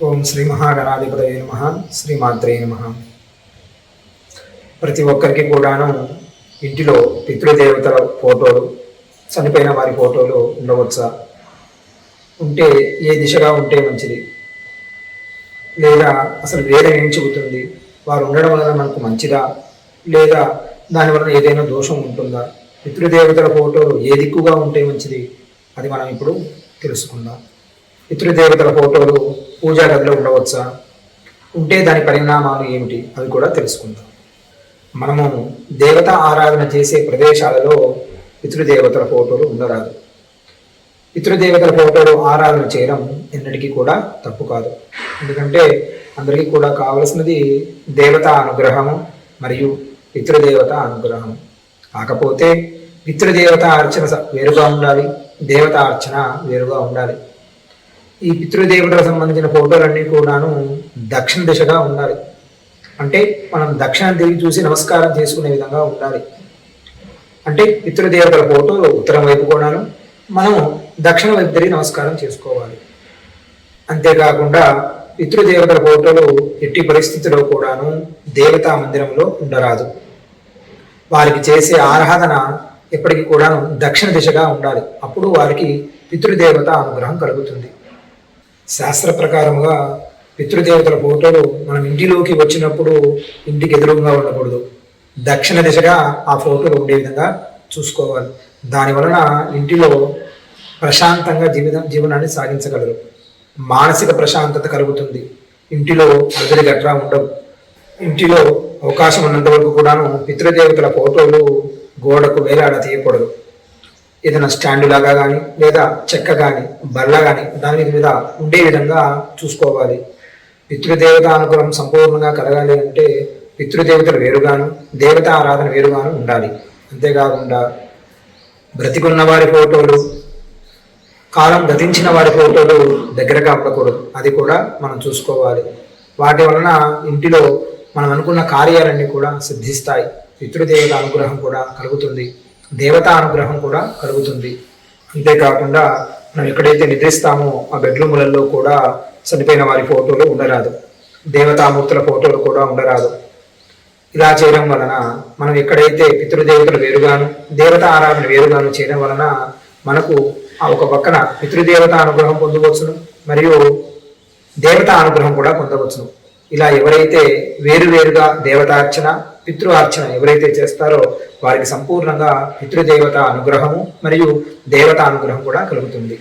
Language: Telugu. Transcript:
ఓం శ్రీ మహాగణాధిపతయ నమ. శ్రీమాత్రే నమ. ప్రతి ఒక్కరికి కూడాను ఇంటిలో పితృదేవతల ఫోటోలు చనిపోయిన వారి ఫోటోలు ఉండవచ్చా? ఉంటే ఏ దిశగా ఉంటే మంచిది? లేదా అసలు వేరే ఏం చెబుతుంది? వారు ఉండడం వలన మనకు మంచిదా? లేదా దానివల్ల ఏదైనా దోషం ఉంటుందా? పితృదేవతల ఫోటోలు ఏ దిక్కుగా ఉంటే మంచిది? అది మనం ఇప్పుడు తెలుసుకుందాం. పితృదేవతల ఫోటోలు పూజా గదిలో ఉండవచ్చా? ఉంటే దాని పరిణామాలు ఏమిటి? అవి కూడా తెలుసుకుందాం. మనము దేవత ఆరాధన చేసే ప్రదేశాలలో పితృదేవతల ఫోటోలు ఉండరాదు. పితృదేవతల ఫోటోలు ఆరాధన చేయడం ఎన్నటికీ కూడా తప్పు కాదు. ఎందుకంటే అందరికీ కూడా కావలసినది దేవత అనుగ్రహము మరియు పితృదేవత అనుగ్రహం కాకపోతే పితృదేవత అర్చన స- వేరుగా ఉండాలి. దేవత అర్చన వేరుగా ఉండాలి. ఈ పితృదేవతలకు సంబంధించిన ఫోటోలన్నీ కూడాను దక్షిణ దిశగా ఉండాలి. అంటే మనం దక్షిణ తిరిగి చూసి నమస్కారం చేసుకునే విధంగా ఉండాలి. అంటే పితృదేవతల ఫోటో ఉత్తరం వైపు కూడాను మనం దక్షిణ వైపు తిరిగి నమస్కారం చేసుకోవాలి. అంతేకాకుండా పితృదేవతల ఫోటోలు ఎట్టి పరిస్థితిలో కూడాను దేవతా మందిరంలో ఉండరాదు. వారికి చేసే ఆరాధన ఎప్పటికీ కూడాను దక్షిణ దిశగా ఉండాలి. అప్పుడు వారికి పితృదేవత అనుగ్రహం కలుగుతుంది. శాస్త్ర ప్రకారముగా పితృదేవతల ఫోటోలు మనం ఇంటిలోకి వచ్చినప్పుడు ఇంటికి ఎదురుగా ఉండకూడదు. దక్షిణ దిశగా ఆ ఫోటోలు ఉండే విధంగా చూసుకోవాలి. దాని వలన ఇంటిలో ప్రశాంతంగా జీవితం జీవనాన్ని సాగించగలరు. మానసిక ప్రశాంతత కలుగుతుంది. ఇంటిలో అదిరి గట్రా ఉండవు. ఇంటిలో అవకాశం ఉన్నంత వరకు కూడాను పితృదేవతల ఫోటోలు గోడకు వేలాడ తీయకూడదు ఏదైనా స్టాండ్ లాగా కానీ లేదా చెక్క కానీ బల్ల కానీ దాని మీద ఉండే విధంగా చూసుకోవాలి. పితృదేవత అనుగ్రహం సంపూర్ణంగా కలగాలి అంటే పితృదేవతలు వేరుగాను దేవత ఆరాధన వేరుగాను ఉండాలి. అంతేకాకుండా బ్రతికున్న వారి ఫోటోలు కాలం గతించిన వారి ఫోటోలు దగ్గరగా ఉండకూడదు అది కూడా మనం చూసుకోవాలి. వాటి వలన ఇంటిలో మనం అనుకున్న కార్యాలన్నీ కూడా సిద్ధిస్తాయి. పితృదేవత అనుగ్రహం కూడా కలుగుతుంది. దేవతా అనుగ్రహం కూడా కలుగుతుంది. అంతేకాకుండా మనం ఎక్కడైతే నిద్రిస్తామో ఆ బెడ్రూములలో కూడా చనిపోయిన వారి ఫోటోలు ఉండరాదు. దేవతామూర్తుల ఫోటోలు కూడా ఉండరాదు. ఇలా చేయడం వలన మనం ఎక్కడైతే పితృదేవతలు వేరుగాను దేవత ఆరాధన వేరుగాను చేయడం వలన మనకు ఆ ఒక పక్కన పితృదేవత అనుగ్రహం పొందవచ్చును మరియు దేవత అనుగ్రహం కూడా పొందవచ్చును. ఇలా ఎవరైతే వేరువేరుగా దేవతార్చన పితృార్చన ఎవరైతే చేస్తారో వారికి సంపూర్ణంగా పితృదేవత అనుగ్రహము మరియు దేవత అనుగ్రహం కూడా కలుగుతుంది.